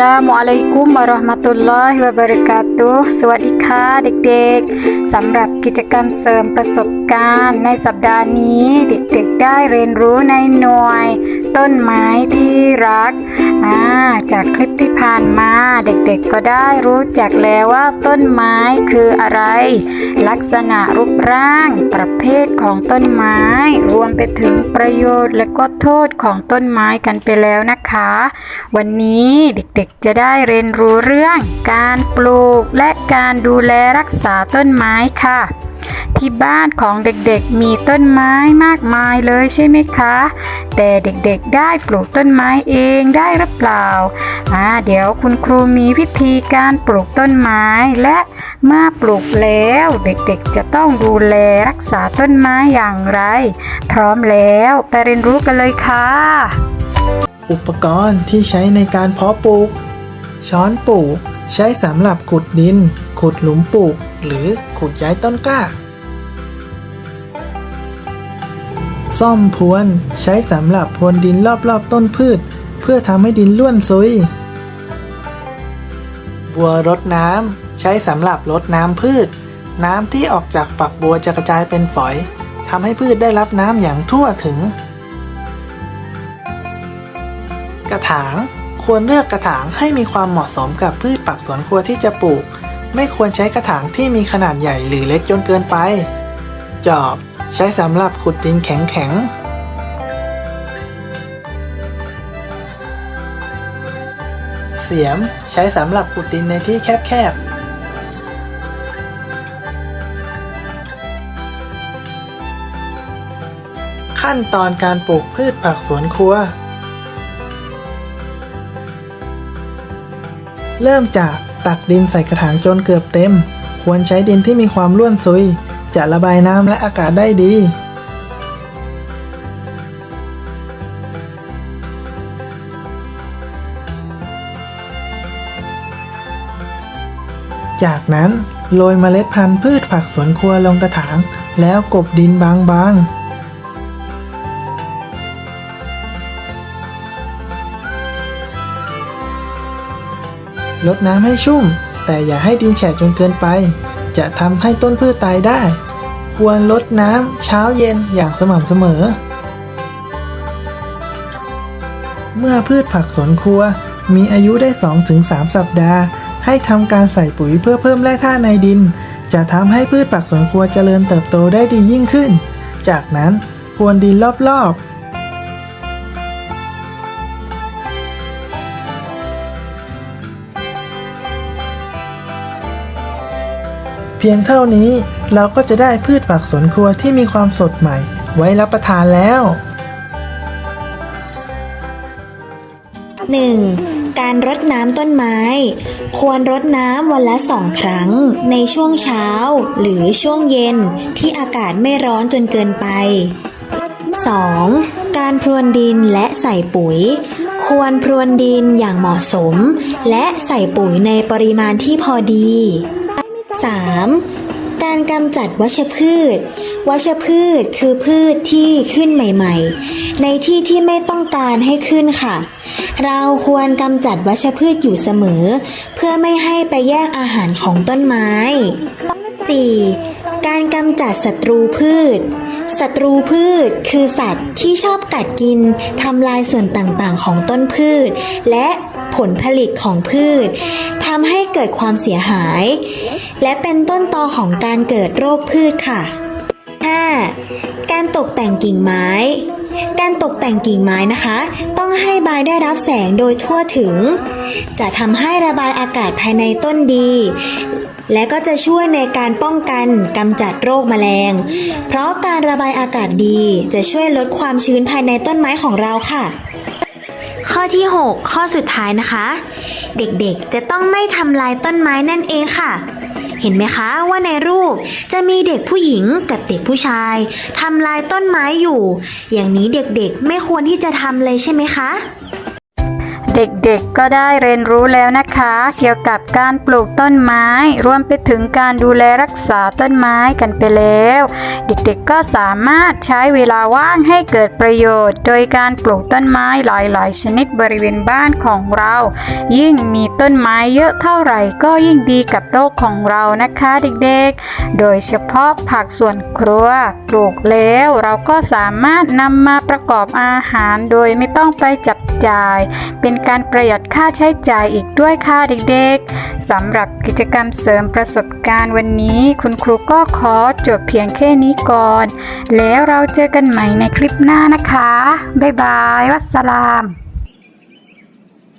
ลามุอะลัยกุมวะเราะห์มะตุลลอฮิวะบะเราะกาตุฮ์สวัสดี คะเด็กๆสำหรับกิจกรรมเสริมประสบการณ์ในสัปดาห์นี้เด็กๆได้เรียนรู้ในหน่วย ต้นไม้ที่รักาจากคลิปที่ผ่านมาเด็กๆก็ได้รู้จักแล้วว่าต้นไม้คืออะไร ลักษณะรูปร่างประเภทของต้นไม้ รวมไปถึงประโยชน์และก็โทษของต้นไม้กันไปแล้วนะคะ วันนี้เด็กๆจะได้เรียนรู้เรื่องการปลูกและการดูแลรักษาต้นไม้ค่ะ ที่บ้านของเด็กๆมีต้นไม้มากมายเลยใช่ไหมคะ แต่เด็กๆได้ปลูกต้นไม้เองได้หรือเปล่าอ่าเดี๋ยวคุณครูมีวิธีการปลูกต้นไม้ และเมื่อปลูกแล้วเด็กๆจะต้องดูแลรักษาต้นไม้อย่างไร พร้อมแล้วไปเรียนรู้กันเลยค่ะ อุปกรณ์ที่ใช้ในการเพาะปลูก ช้อนปลูก ใช้สำหรับขุดดิน ขุดหลุมปลูก หรือขุดย้ายต้นกล้า ซ่อมพรวน ใช้สำหรับพรวนดินรอบๆต้นพืช เพื่อทำให้ดินล้วนซุย บัวรดน้ำ ใช้สำหรับรดน้ำพืช น้ำที่ออกจากฝักบัวจะกระจายเป็นฝอยทำให้พืชได้รับน้ำอย่างทั่วถึง กระถาง ควรเลือกกระถางให้มีความเหมาะสมกับพืชผักสวนครัวที่จะปลูก ไม่ควรใช้กระถางที่มีขนาดใหญ่หรือเล็กจนเกินไป จอบใช้สำหรับขุดดินแข็งๆเสียมใช้สำหรับขุดดินในที่แคบๆ ขั้นตอนการปลูกพืชผักสวนครัว เริ่มจากตักดินใส่กระถางจนเกือบเต็ม ควรใช้ดินที่มีความร่วนซุย จะระบายน้ำและอากาศได้ดี จากนั้นโรยเมล็ดพันธุ์พืชผักสวนครัวลงกระถาง แล้วกบดินบางๆ ลดน้ำให้ชุ่ม แต่อย่าให้ดินแฉะจนเกินไป จะทำให้ต้นพืชตายได้ ควรลดน้ำเช้าเย็นอย่างสม่ำเสมอ เมื่อพืชผักสวนครัว มีอายุได้ 2-3 สัปดาห์ ให้ทำการใส่ปุ๋ยเพื่อเพิ่มแร่ธาตุในดิน จะทำให้พืชผักสวนครัวเจริญเติบโตได้ดียิ่งขึ้น จากนั้นพรวนดินรอบๆ เพียงเท่านี้เราก็จะได้พืชผักสวนครัวที่มีความสดใหม่ ไว้รับประทานแล้ว 1. การรดน้ำต้นไม้ ควรรดน้ำวันละสองครั้ง ในช่วงเช้า หรือช่วงเย็นที่อากาศไม่ร้อนจนเกินไป 2. การพรวนดินและใส่ปุ๋ย ควรพรวนดินอย่างเหมาะสม และใส่ปุ๋ยในปริมาณที่พอดี 3. การกำจัดวัชพืช วัชพืชคือพืชที่ขึ้นใหม่ ๆ ในที่ที่ไม่ต้องการให้ขึ้นค่ะ เราควรกำจัดวัชพืชอยู่เสมอ เพื่อไม่ให้ไปแย่งอาหารของต้นไม้ 4. การกำจัดศัตรูพืชศัตรูพืชคือสัตว์ที่ชอบกัดกินทำลายส่วนต่างๆ ของต้นพืช และ ผลผลิตของพืชทำให้เกิดความเสียหาย และเป็นต้นตอของการเกิดโรคพืชค่ะ 5. การตกแต่งกิ่งไม้ การตกแต่งกิ่งไม้นะคะ ต้องให้ใบได้รับแสงโดยทั่วถึง จะทำให้ระบายอากาศภายในต้นดี และก็จะช่วยในการป้องกันกำจัดโรคแมลง เพราะการระบายอากาศดีจะช่วยลดความชื้นภายในต้นไม้ของเราค่ะ ข้อที่ 6 ข้อสุดท้ายนะคะ เด็กๆจะต้องไม่ทำลายต้นไม้นั่นเองค่ะ เห็นไหมคะว่าในรูปจะมีเด็กผู้หญิงกับเด็กผู้ชายทำลายต้นไม้อยู่ อย่างนี้เด็กๆไม่ควรที่จะทำเลยใช่ไหมคะ เด็กๆก็ได้เรียนรู้แล้วนะคะ เกี่ยวกับการปลูกต้นไม้ รวมไปถึงการดูแลรักษาต้นไม้กันไปแล้ว เด็กๆก็สามารถใช้เวลาว่างให้เกิดประโยชน์ โดยการปลูกต้นไม้หลายๆ ชนิดบริเวณบ้านของเรา ยิ่งมีต้นไม้เยอะเท่าไหร่ก็ยิ่งดีกับโลกของเรานะคะเด็กๆ โดยเฉพาะผักสวนครัวปลูกแล้วเราก็สามารถนำมาประกอบอาหารโดยไม่ต้องไปจับจ่ายเป็นการประหยัดค่าใช้จ่ายอีกด้วยค่ะเด็กๆสำหรับกิจกรรมเสริมประสบการณ์วันนี้ คุณครูก็ขอจบเพียงแค่นี้ก่อน แล้วเราเจอกันใหม่ในคลิปหน้านะคะ บ๊ายบาย วัสสลาม